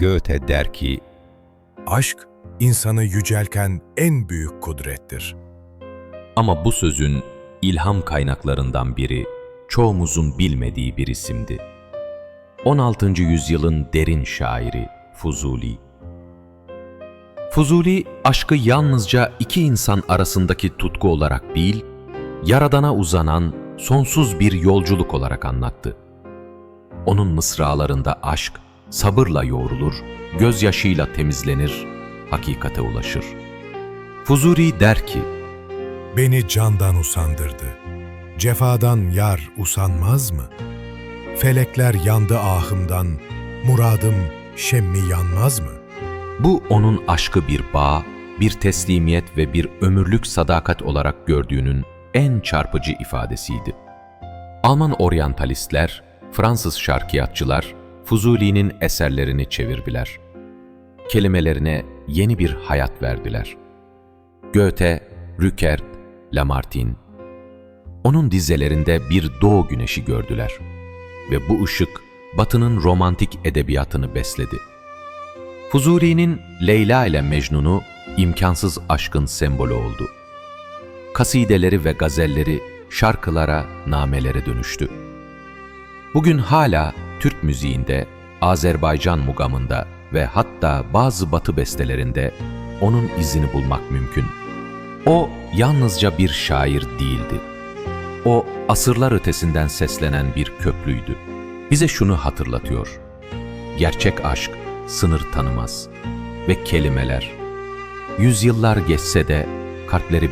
Goethe der ki, Aşk, insanı yücelken en büyük kudrettir. Ama bu sözün ilham kaynaklarından biri çoğumuzun bilmediği bir isimdi. 16. yüzyılın derin şairi Fuzuli. Fuzuli aşkı yalnızca iki insan arasındaki tutku olarak değil, yaradana uzanan sonsuz bir yolculuk olarak anlattı. Onun mısralarında aşk sabırla yoğrulur, gözyaşıyla temizlenir, hakikate ulaşır. Fuzuli der ki, Beni candan usandırdı. Cefadan yar usanmaz mı? Felekler yandı ahımdan, muradım şemmi yanmaz mı? Bu onun aşkı bir bağ, bir teslimiyet ve bir ömürlük sadakat olarak gördüğünün en çarpıcı ifadesiydi. Alman oryantalistler, Fransız şarkiyatçılar Fuzuli'nin eserlerini çevirdiler. Kelimelerine yeni bir hayat verdiler. Goethe, Rückert, Lamartine. Onun dizelerinde bir doğu güneşi gördüler ve bu ışık Batı'nın romantik edebiyatını besledi. Fuzuli'nin Leyla ile Mecnun'u imkansız aşkın sembolü oldu. Kasideleri ve gazelleri şarkılara, namelere dönüştü. Bugün hala Türk müziğinde, Azerbaycan mugamında ve hatta bazı batı bestelerinde onun izini bulmak mümkün. O yalnızca bir şair değildi. O asırlar ötesinden seslenen bir köprüydü. Bize şunu hatırlatıyor. Gerçek aşk sınır tanımaz ve kelimeler yüzyıllar geçse de kalpleri